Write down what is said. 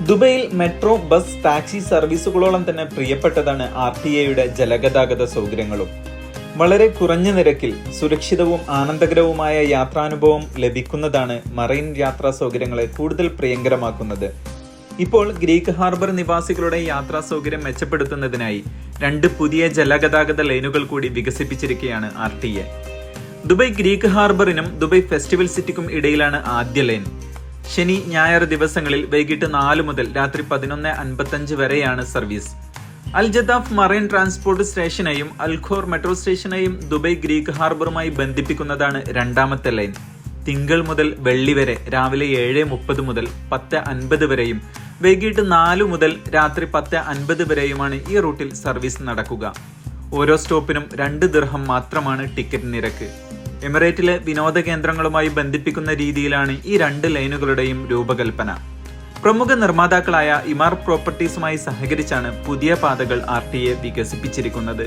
ദുബൈയിൽ metro bus taxi സർവീസുകളോളം തന്നെ പ്രിയപ്പെട്ടതാണ് ആർ ടി എയുടെ ജലഗതാഗത സൗകര്യങ്ങളും. വളരെ കുറഞ്ഞ നിരക്കിൽ സുരക്ഷിതവും ആനന്ദകരവുമായ യാത്രാനുഭവം ലഭിക്കുന്നതാണ് മറൈൻ യാത്രാ സൗകര്യങ്ങളെ കൂടുതൽ പ്രിയങ്കരമാക്കുന്നത്. ഇപ്പോൾ ഗ്രീക്ക് ഹാർബർ നിവാസികളുടെ യാത്രാ സൗകര്യം മെച്ചപ്പെടുത്തുന്നതിനായി രണ്ട് പുതിയ ജലഗതാഗത ലൈനുകൾ കൂടി വികസിപ്പിച്ചിരിക്കുകയാണ് R T A. Dubai creek ഹാർബറിനും Dubai festival സിറ്റിക്കും ഇടയിലാണ് ആദ്യ ലൈൻ. ശനി ഞായർ ദിവസങ്ങളിൽ വൈകിട്ട് നാല് മുതൽ രാത്രി പതിനൊന്ന് അൻപത്തഞ്ച് വരെയാണ് service. Al Jaddaf marine transport സ്റ്റേഷനെയും അൽഖോർ മെട്രോ സ്റ്റേഷനെയും ദുബൈ ഗ്രീക്ക് ഹാർബറുമായി ബന്ധിപ്പിക്കുന്നതാണ് രണ്ടാമത്തെ ലൈൻ. തിങ്കൾ മുതൽ വെള്ളി വരെ രാവിലെ ഏഴ് മുപ്പത് മുതൽ പത്ത് അൻപത് വരെയും വൈകിട്ട് നാല് മുതൽ രാത്രി പത്ത് അൻപത് വരെയുമാണ് ഈ റൂട്ടിൽ സർവീസ് നടക്കുക. ഓരോ സ്റ്റോപ്പിനും രണ്ട് ദിർഹം മാത്രമാണ് ടിക്കറ്റ് നിരക്ക്. എമിറേറ്റിലെ വിനോദ കേന്ദ്രങ്ങളുമായി ബന്ധിപ്പിക്കുന്ന രീതിയിലാണ് ഈ രണ്ട് ലൈനുകളുടെയും രൂപകൽപ്പന. പ്രമുഖ നിർമ്മാതാക്കളായ ഇമാർ പ്രോപ്പർട്ടീസുമായി സഹകരിച്ചാണ് പുതിയ പാതകൾ ആർ ടി എ വികസിപ്പിച്ചിരിക്കുന്നത്.